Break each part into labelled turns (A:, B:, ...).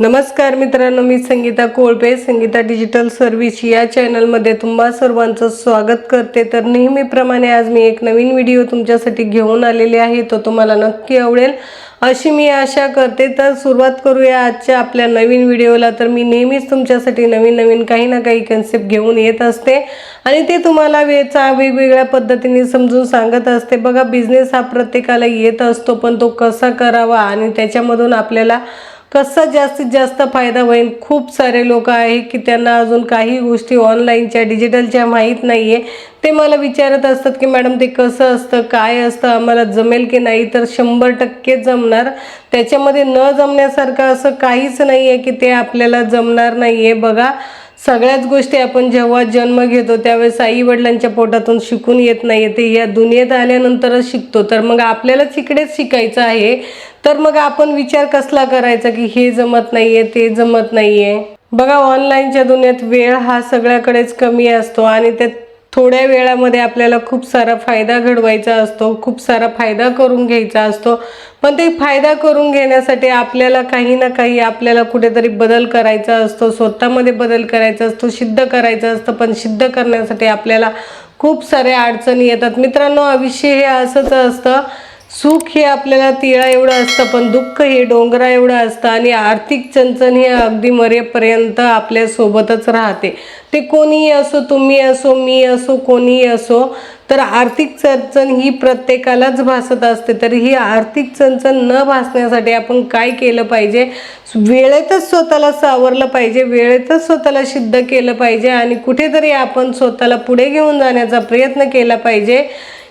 A: नमस्कार मित्रांनो मी संगीता कोळपे संगीता डिजिटल सर्व्हिस या चॅनलमध्ये तुम्हा सर्वांचं स्वागत करते. तर नेहमीप्रमाणे आज मी एक नवीन व्हिडिओ तुमच्यासाठी घेऊन आलेले आहे तो तुम्हाला नक्की आवडेल. अशी मी आशा करते. तर सुरुवात करूया आजच्या आपल्या नवीन व्हिडिओला तर मी नेहमीच तुमच्यासाठी नवीन नवीन काही ना काही कन्सेप्ट घेऊन येत असते. आणि ते तुम्हाला वेचा वेगवेगळ्या पद्धतीने समजून सांगत असते. बघा बिझनेस हा प्रत्येकाला येत असतो पण तो कसा करावा? आणि त्याच्यामधून आपल्याला कसा जास्तीत जास्त फायदा होईल? खूप सारे लोक आहे की त्यांना अजून काही गोष्टी ऑनलाईनच्या डिजिटलच्या माहीत नाही आहे ते मला विचारत असतात की मॅडम ते कसं असतं काय असतं आम्हाला जमेल की नाही? तर शंभर टक्के जमणार. त्याच्यामध्ये न जमण्यासारखं असं काहीच नाही आहे की ते आपल्याला जमणार नाही आहे बघा सगळ्याच गोष्टी आपण जेव्हा जन्म घेतो त्यावेळेस आई वडिलांच्या पोटातून शिकून येत नाही ते या दुनियेत आल्यानंतरच शिकतो. तर मग आपल्यालाच इकडेच शिकायचं आहे. तर मग आपण विचार कसला करायचा की हे जमत नाहीये ते जमत नाहीये? बघा ऑनलाईनच्या दुनियेत वेळ हा सगळ्याकडेच कमी असतो आणि त्या थोड्या वेळामध्ये आपल्याला खूप सारा फायदा घडवायचा असतो खूप सारा फायदा करून घ्यायचा असतो. पण ते फायदा करून घेण्यासाठी आपल्याला काही ना काही आपल्याला कुठेतरी बदल करायचा असतो स्वतःमध्ये बदल करायचा असतो सिद्ध करायचा असतं. पण सिद्ध करण्यासाठी आपल्याला खूप साऱ्या अडचणी येतात. मित्रांनो आयुष्य हे असंच असतं सुख हे आपल्याला तिळा एवढं असतं पण दुःख हे डोंगरा एवढं असतं आणि आर्थिक चणचण हे अगदी मरेपर्यंत आपल्यासोबतच राहते. ते कोणीही असो तुम्ही असो मी असो कोणीही असो तर आर्थिक चणचण ही प्रत्येकालाच भासत असते. तर ही आर्थिक चणचण न भासण्यासाठी आपण काय केलं पाहिजे? वेळेतच स्वतःला सावरलं पाहिजे वेळेतच स्वतःला सिद्ध केलं पाहिजे आणि कुठेतरी आपण स्वतःला पुढे घेऊन जाण्याचा प्रयत्न केला पाहिजे.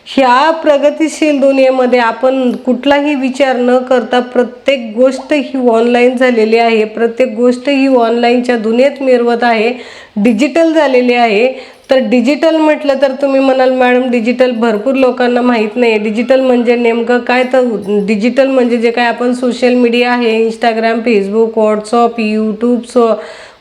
A: ह्या प्रगतिशील दुनियेमध्ये आपण कुठलाही विचार न करता प्रत्येक गोष्ट ही ऑनलाईन झालेली आहे. प्रत्येक गोष्ट ही ऑनलाईनच्या दुनियेत मिरवत आहे. डिजिटल झालेली आहे. तर डिजिटल म्हटलं तर तुम्ही म्हणाल मॅडम डिजिटल भरपूर लोकांना माहीत नाही डिजिटल म्हणजे नेमकं काय तर डिजिटल म्हणजे जे काय आपण सोशल मीडिया आहे Instagram Facebook WhatsApp YouTube so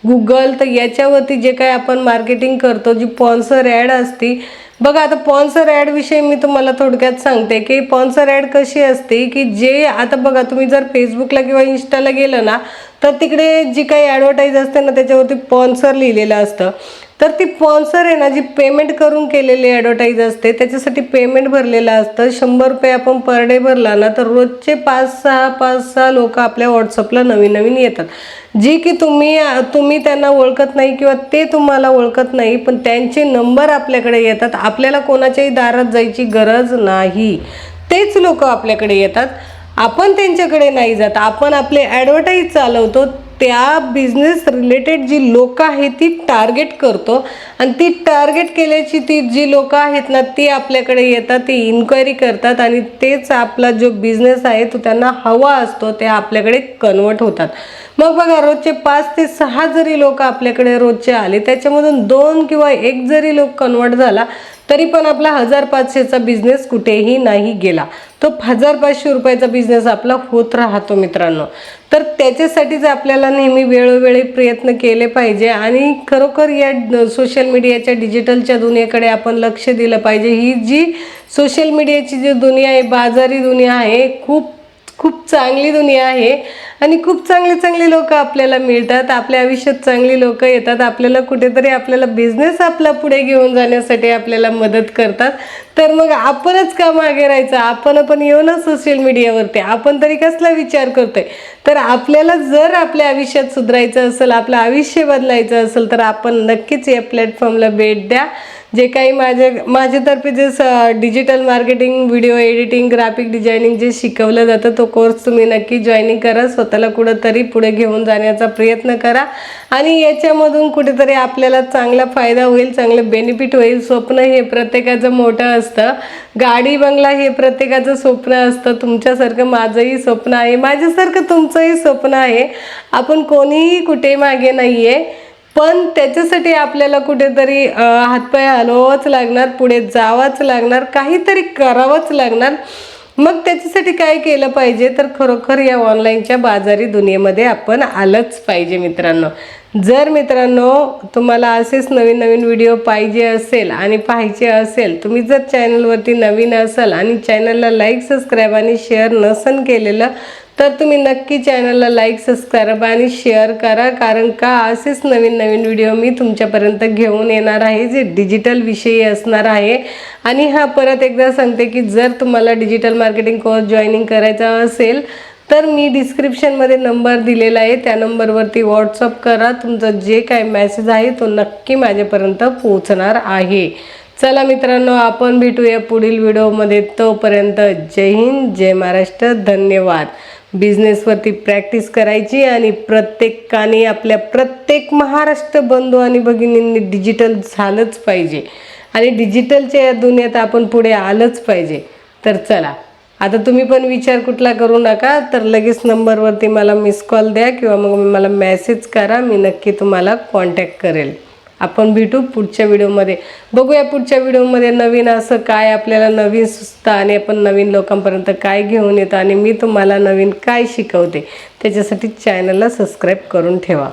A: Google तर याच्यावरती जे काय आपण मार्केटिंग करतो जी स्पॉन्सर ॲड असती बघा आता पॉन्सर ॲड विषयी मी तुम्हाला थोडक्यात सांगते की पॉन्सर ॲड कशी असते की जे आता बघा तुम्ही जर फेसबुकला किंवा इन्स्टाला गेलं ना तर तिकडे जी काही ॲडव्हर्टाईज असते ना त्याच्यावरती पॉन्सर लिहिलेलं असतं. तर ती स्पॉन्सर आहे ना जी पेमेंट करून केलेली ॲडव्हर्टाईज असते त्याच्यासाठी पेमेंट भरलेलं असतं. शंभर रुपये आपण पर डे भरला ना तर रोजचे पाच सहा पाच सहा लोक आपल्या व्हॉट्सअपला नवीन नवीन येतात. जी की तुम्ही तुम्ही त्यांना ओळखत नाही किंवा ते तुम्हाला ओळखत नाही पण त्यांचे नंबर आपल्याकडे येतात. आपल्याला कोणाच्याही दारात जायची गरज नाही. तेच लोक आपल्याकडे येतात. आपण त्यांच्याकडे नाही जात. आपण आपले ॲडव्हर्टाईज चालवतो. त्या बिझनेस रिलेटेड जी लोकं आहेत ती टार्गेट करतो. आणि ती टार्गेट केल्याची ती जी लोकं आहेत ना ती आपल्याकडे येतात ती इन्क्वायरी करतात आणि तेच आपला जो बिझनेस आहे तो त्यांना हवा असतो ते आपल्याकडे कन्वर्ट होतात. मग बघा रोजचे पाच ते सहा जरी लोक आपल्याकडे रोजचे आले त्याच्यामधून दोन किंवा एक जरी लोक कन्वर्ट झाला तरी पण आपला हजार पाचशेचा बिझनेस कुठेही नाही गेला. तो हजार पाचशे रुपयाचा बिझनेस आपला होत राहतो मित्रांनो. तर त्याच्यासाठीच आपल्याला नेहमी वेळोवेळी प्रयत्न केले पाहिजे आणि खरोखर या सोशल मीडियाच्या डिजिटलच्या दुनियेकडे आपण लक्ष दिलं पाहिजे. ही जी सोशल मीडियाची जी दुनिया आहे बाजारी दुनिया आहे खूप खूप चांगली दुनिया आहे आणि खूप चांगले चांगले लोक आपल्याला मिळतात. आपल्या आयुष्यात चांगली लोक येतात. आपल्याला कुठेतरी आपल्याला बिझनेस आपला पुढे घेऊन जाण्यासाठी आपल्याला मदत करतात. तर मग आपणच का मागे राहायचं? आपण पण येऊ ना सोशल मीडियावरती आपण तरी कसला विचार करतोय? तर आपल्याला जर आपल्या आयुष्यात सुधारायचं असेल आपलं आयुष्य बदलायचं असेल तर आपण नक्कीच या प्लॅटफॉर्मला भेट द्या. जे काही माझ्या माझ्यातर्फे जे स digital marketing video editing graphic designing जे शिकवलं जातं तो कोर्स तुम्ही नक्की जॉईनिंग करा. स्वतःला कुठंतरी पुढे घेऊन जाण्याचा प्रयत्न करा. आणि याच्यामधून कुठेतरी आपल्याला चांगला फायदा होईल चांगलं बेनिफिट होईल. स्वप्न हे प्रत्येकाचं मोठं असतं. गाडी बंगला हे प्रत्येकाचं स्वप्न असतं. तुमच्यासारखं माझंही स्वप्न आहे. माझ्यासारखं तुमचंही स्वप्न आहे. आपण कोणीही कुठे मागे नाही आहे पण त्याच्यासाठी आपल्याला कुठेतरी हातपाय हलवावंच लागणार पुढे जावंच लागणार काहीतरी करावंच लागणार. मग त्याच्यासाठी काय केलं पाहिजे? तर खरोखर या ऑनलाईनच्या बाजारी दुनियेमध्ये आपण आलंच पाहिजे मित्रांनो. जर मित्रांनो तुम्हाला असेच नवीन नवीन व्हिडिओ पाहिजे असेल आणि पाहायचे असेल तुम्ही जर चॅनलवरती नवीन असाल आणि चॅनलला लाईक सबस्क्राईब आणि शेअर नसन केलेलं तर तुम्ही नक्की चॅनलला लाईक सबस्क्राईब आणि शेअर करा. कारण का? असेच नवीन नवीन व्हिडिओ मी तुमच्यापर्यंत घेऊन येणार आहे जे डिजिटल विषयी असणार आहे. आणि हा परत एकदा सांगते की जर तुम्हाला डिजिटल मार्केटिंग कोर्स जॉईनिंग करायचा असेल तर मी डिस्क्रिप्शनमध्ये नंबर दिलेला आहे. त्या नंबरवरती व्हॉट्सअप करा. तुमचा जे काय मेसेज आहे तो नक्की माझ्यापर्यंत पोहोचणार आहे. चला मित्रांनो आपण भेटूया पुढील व्हिडिओमध्ये तोपर्यंत जय हिंद जय महाराष्ट्र. धन्यवाद. बिझनेसवरती प्रॅक्टिस करायची आणि प्रत्येकाने आपल्या प्रत्येक महाराष्ट्र बंधू आणि भगिनींनी डिजिटल झालंच पाहिजे. आणि डिजिटलच्या या दुनियेत आपण पुढे आलंच पाहिजे. तर चला आता तुम्ही पण विचार कुठला करू नका तर लगेच नंबरवरती मला मिस कॉल द्या किंवा मग मला मेसेज करा मी नक्की तुम्हाला कॉन्टॅक्ट करेल. आपण भेटू पुढच्या व्हिडिओमध्ये. बघूया पुढच्या व्हिडिओमध्ये नवीन असं काय आपल्याला नवीन सुचतं आणि आपण नवीन लोकांपर्यंत काय घेऊन येतो आणि मी तुम्हाला नवीन काय शिकवते त्याच्यासाठी चॅनलला सबस्क्राईब करून ठेवा.